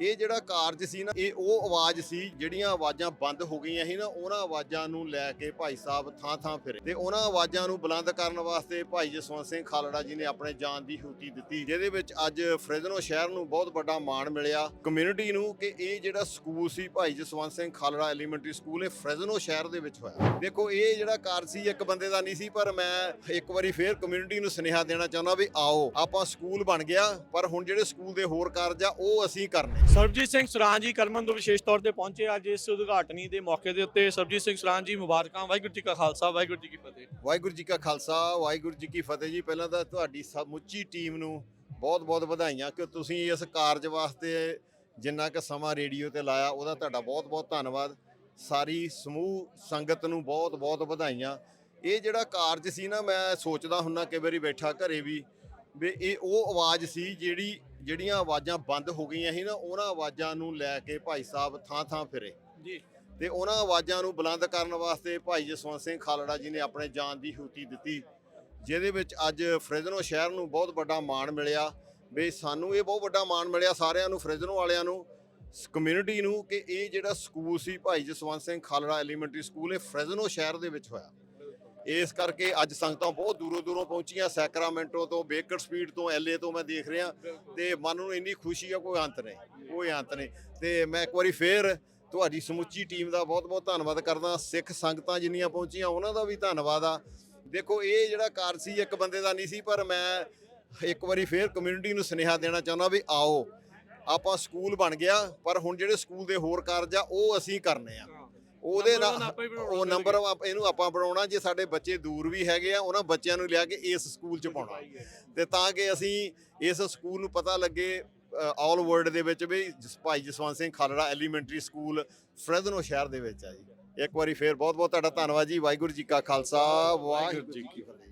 ਇਹ ਜਿਹੜਾ ਕਾਰਜ ਸੀ ਨਾ, ਇਹ ਉਹ ਆਵਾਜ਼ ਸੀ ਜਿਹੜੀਆਂ ਆਵਾਜ਼ਾਂ ਬੰਦ ਹੋ ਗਈਆਂ ਸੀ ਨਾ, ਉਹਨਾਂ ਆਵਾਜ਼ਾਂ ਨੂੰ ਲੈ ਕੇ ਭਾਈ ਸਾਹਿਬ ਥਾਂ ਥਾਂ ਫਿਰੇ। ਤੇ ਉਹਨਾਂ ਆਵਾਜ਼ਾਂ ਨੂੰ ਬੁਲੰਦ ਕਰਨ ਵਾਸਤੇ ਭਾਈ ਜਸਵੰਤ ਸਿੰਘ ਖਾਲੜਾ ਜੀ ਨੇ ਆਪਣੇ ਜਾਨ ਦੀ ਹੂਤੀ ਦਿੱਤੀ, ਜਿਹਦੇ ਵਿੱਚ ਅੱਜ ਫਰਿਜ਼ਨੋ ਸ਼ਹਿਰ ਨੂੰ ਬਹੁਤ ਵੱਡਾ ਮਾਣ ਮਿਲਿਆ। ਕਮਿਊਨਿਟੀ ਨੂੰ ਕਿ ਇਹ ਜਿਹੜਾ ਸਕੂਲ ਸੀ ਭਾਈ ਜਸਵੰਤ ਸਿੰਘ ਖਾਲੜਾ ਐਲੀਮੈਂਟਰੀ ਸਕੂਲ ਇਹ ਫਰਿਜ਼ਨੋ ਸ਼ਹਿਰ ਦੇ ਵਿੱਚ ਹੋਇਆ। ਦੇਖੋ, ਇਹ ਜਿਹੜਾ ਕਾਰਜ ਸੀ, ਇੱਕ ਬੰਦੇ ਦਾ ਨਹੀਂ ਸੀ, ਪਰ ਮੈਂ ਇੱਕ ਵਾਰੀ ਫੇਰ ਕਮਿਊਨਿਟੀ ਨੂੰ ਸੁਨੇਹਾ ਦੇਣਾ ਚਾਹੁੰਦਾ ਵੀ ਆਓ, ਆਪਾਂ ਸਕੂਲ ਬਣ ਗਿਆ, ਪਰ ਹੁਣ ਜਿਹੜੇ ਸਕੂਲ ਦੇ ਹੋਰ ਕਾਰਜ ਆ, ਉਹ ਅਸੀਂ ਕਰਨੇ। ਸਰਬਜੀਤ ਸਿੰਘ ਸਰਾਂ ਜੀ ਕਰਮਨ ਤੋਂ ਵਿਸ਼ੇਸ਼ ਤੌਰ ਤੇ ਪਹੁੰਚੇ ਅੱਜ ਇਸ ਉਦਘਾਟਨੀ ਦੇ ਮੌਕੇ ਦੇ ਉੱਤੇ ਸਰਬਜੀਤ ਸਿੰਘ ਸਰਾਂ ਜੀ, ਮੁਬਾਰਕਾਂ, ਵਾਹਿਗੁਰੂ ਜੀ ਕਾ ਖਾਲਸਾ, ਵਾਹਿਗੁਰੂ ਜੀ ਕੀ ਫਤਿਹ। ਵਾਹਿਗੁਰੂ ਜੀ ਕਾ ਖਾਲਸਾ, ਵਾਹਿਗੁਰੂ ਜੀ ਕੀ ਫਤਿਹ ਜੀ। ਪਹਿਲਾਂ ਤਾਂ ਤੁਹਾਡੀ ਸਮੁੱਚੀ ਟੀਮ ਨੂੰ ਬਹੁਤ-ਬਹੁਤ ਵਧਾਈਆਂ ਕਿ ਤੁਸੀਂ ਇਸ ਕਾਰਜ ਵਾਸਤੇ ਜਿੰਨਾ ਕੁ ਸਮਾਂ ਰੇਡੀਓ ਤੇ ਲਾਇਆ, ਉਹਦਾ ਤੁਹਾਡਾ ਬਹੁਤ-ਬਹੁਤ ਧੰਨਵਾਦ। ਸਾਰੀ ਸਮੂਹ ਸੰਗਤ ਨੂੰ ਬਹੁਤ-ਬਹੁਤ ਵਧਾਈਆਂ। ਇਹ ਜਿਹੜਾ ਕਾਰਜ ਸੀ ਨਾ, ਮੈਂ ਸੋਚਦਾ ਹੁੰਨਾ, ਕਈ ਵਾਰੀ ਬੈਠਾ ਘਰੇ ਵੀ ਵੀ ਇਹ ਉਹ ਆਵਾਜ਼ ਸੀ ਜਿਹੜੀ ਜਿਹੜੀਆਂ ਆਵਾਜ਼ਾਂ ਬੰਦ ਹੋ ਗਈਆਂ ਸੀ ਨਾ ਉਹਨਾਂ ਆਵਾਜ਼ਾਂ ਨੂੰ ਲੈ ਕੇ ਭਾਈ ਸਾਹਿਬ ਥਾਂ ਥਾਂ ਫਿਰੇ। ਜੀ। ਤੇ ਉਹਨਾਂ ਆਵਾਜ਼ਾਂ ਨੂੰ ਬੁਲੰਦ ਕਰਨ ਵਾਸਤੇ ਭਾਈ ਜਸਵੰਤ ਸਿੰਘ ਖਾਲੜਾ ਜੀ ਨੇ ਆਪਣੇ ਜਾਨ ਦੀ ਹੂਤੀ ਦਿੱਤੀ ਜਿਹਦੇ ਵਿੱਚ ਅੱਜ ਫਰਿਜ਼ਨੋ ਸ਼ਹਿਰ ਨੂੰ ਬਹੁਤ ਵੱਡਾ ਮਾਣ ਮਿਲਿਆ। ਵੀ ਸਾਨੂੰ ਇਹ ਬਹੁਤ ਵੱਡਾ ਮਾਣ ਮਿਲਿਆ ਸਾਰਿਆਂ ਨੂੰ ਫਰਿਜ਼ਨੋ ਵਾਲਿਆਂ ਨੂੰ ਕਮਿਊਨਿਟੀ ਨੂੰ ਕਿ ਇਹ ਜਿਹੜਾ ਸਕੂਲ ਸੀ ਭਾਈ ਜਸਵੰਤ ਸਿੰਘ ਖਾਲੜਾ ਐਲੀਮੈਂਟਰੀ ਸਕੂਲ ਇਹ ਫਰਿਜ਼ਨੋ ਸ਼ਹਿਰ ਦੇ ਵਿੱਚ ਹੋਇਆ। ਇਸ ਕਰਕੇ ਅੱਜ ਸੰਗਤਾਂ ਬਹੁਤ ਦੂਰੋਂ ਦੂਰੋਂ ਪਹੁੰਚੀਆਂ ਸੈਕਰਾਮੈਂਟੋ ਤੋਂ ਬੇਕਰ ਸਪੀਡ ਤੋਂ ਐਲਏ ਤੋਂ ਮੈਂ ਦੇਖ ਰਿਹਾ। ਤੇ ਮਨ ਨੂੰ ਇੰਨੀ ਖੁਸ਼ੀ ਆ ਕੋਈ ਅੰਤ ਨਹੀਂ ਕੋਈ ਅੰਤ ਨਹੀਂ। ਤੇ ਮੈਂ ਇੱਕ ਵਾਰੀ ਫੇਰ ਤੁਹਾਡੀ ਸਮੁੱਚੀ ਟੀਮ ਦਾ ਬਹੁਤ-ਬਹੁਤ ਧੰਨਵਾਦ ਕਰਦਾ। ਸਿੱਖ ਸੰਗਤਾਂ ਜਿੰਨੀਆਂ ਪਹੁੰਚੀਆਂ ਉਹਨਾਂ ਦਾ ਵੀ ਧੰਨਵਾਦ ਆ। ਦੇਖੋ ਇਹ ਜਿਹੜਾ ਕਾਰਜ ਸੀ ਇੱਕ ਬੰਦੇ ਦਾ ਨਹੀਂ ਸੀ ਪਰ ਮੈਂ ਇੱਕ ਵਾਰੀ ਫੇਰ ਕਮਿਊਨਿਟੀ ਨੂੰ ਸੁਨੇਹਾ ਦੇਣਾ ਚਾਹੁੰਦਾ ਵੀ ਆਓ। ਆਪਾਂ ਸਕੂਲ ਬਣ ਗਿਆ ਪਰ ਹੁਣ ਜਿਹੜੇ ਸਕੂਲ ਦੇ ਹੋਰ ਕਾਰਜ ਆ ਉਹ ਅਸੀਂ ਕਰਨੇ ਆ। ਉਹਦੇ ਨਾਲ ਉਹ ਨੰਬਰ ਇਹਨੂੰ ਆਪਾਂ ਬਣਾਉਣਾ ਜੇ ਸਾਡੇ ਬੱਚੇ ਦੂਰ ਵੀ ਹੈਗੇ ਆ ਉਹਨਾਂ ਬੱਚਿਆਂ ਨੂੰ ਲਿਆ ਕੇ ਇਸ ਸਕੂਲ 'ਚ ਪਾਉਣਾ। ਤੇ ਤਾਂ ਕਿ ਅਸੀਂ ਇਸ ਸਕੂਲ ਨੂੰ ਪਤਾ ਲੱਗੇ ਆਲ ਵਰਲਡ ਦੇ ਵਿੱਚ ਵੀ Bhai Jaswant Singh Khalra elementary school Fresno ਸ਼ਹਿਰ ਦੇ ਵਿੱਚ ਆ ਜੀ। ਇੱਕ ਵਾਰੀ ਫੇਰ ਬਹੁਤ ਬਹੁਤ ਤੁਹਾਡਾ ਧੰਨਵਾਦ ਜੀ। ਵਾਹਿਗੁਰੂ ਜੀ ਕਾ ਖਾਲਸਾ ਵਾਹਿਗੁਰੂ ਜੀ ਕੀ ਫਤਿਹ।